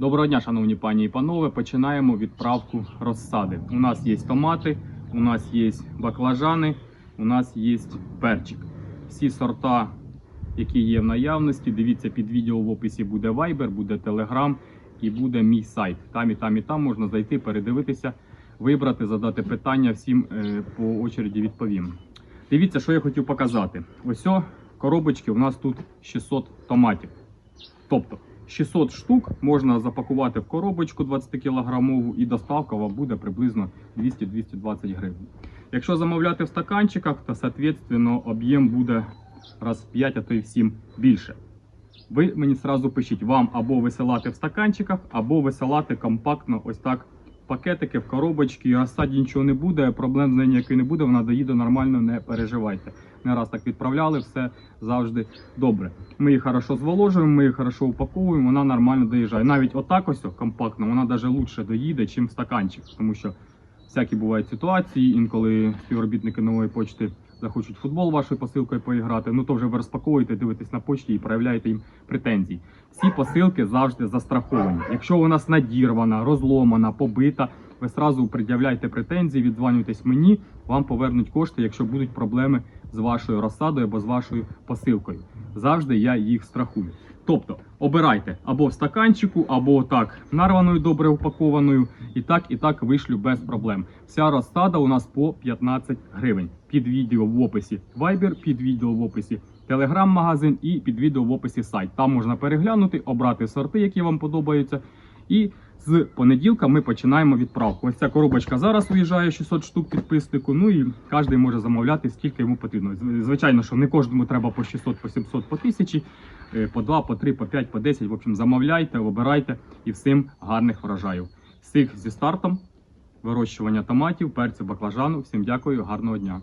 Доброго дня, шановні пані і панове. Починаємо відправку розсади. У нас є томати, у нас є баклажани, у нас є перчик. Всі сорта, які є в наявності, дивіться під відео в описі буде Viber, буде Telegram і буде мій сайт. Там і там, і там можна зайти, передивитися, вибрати, задати питання. Всім е, по очереді відповім. Дивіться, що я хотів показати. Ось о, коробочки у нас тут 600 томатів. Тобто 600 штук можна запакувати в коробочку 20 кілограмову і доставка вам буде приблизно 200-220 гривень. Якщо замовляти в стаканчиках, то соответственно об'єм буде раз в 5, а то й в 7 більше. Ви мені сразу пишіть вам або висилати в стаканчиках, або висилати компактно ось так пакетики в коробочки. Розсаді нічого не буде, проблем з нею ніякої не буде, вона доїде нормально, не переживайте. Не раз так відправляли, все завжди добре. Ми її хорошо зволожуємо, ми її хорошо упаковуємо, вона нормально доїжджає. Навіть отак ось компактно, вона навіть лучше доїде, ніж стаканчик, тому що всякі бувають ситуації, інколи співробітники нової почти захочуть футбол вашою посилкою поіграти. Ну то вже ви розпаковуєте, дивитесь на почті і проявляєте їм претензії. Всі посилки завжди застраховані. Якщо у нас надірвана, розломана, побита, ви сразу пред'являєте претензії, відзванюєтесь мені, вам повернуть кошти, якщо будуть проблеми з вашою розсадою або з вашою посилкою. Завжди я їх страхую. Тобто обирайте або в стаканчику, або так нарваною, добре упакованою, і так, і так вишлю без проблем. Вся розсада у нас по 15 гривень. Під відео в описі Viber, під відео в описі Telegram-магазин і під відео в описі сайт. Там можна переглянути, обрати сорти, які вам подобаються. І з понеділка ми починаємо відправку. Ось ця коробочка зараз виїжджає 600 штук підписнику. Ну і кожен може замовляти скільки йому потрібно. Звичайно, що не кожному треба по 600, по 700, по 1000, е, по 2, по 3, по 5, по 10. В общем, замовляйте, обирайте і всім гарних врожаїв. Всіх зі стартом вирощування томатів, перцю, баклажану. Всім дякую, гарного дня.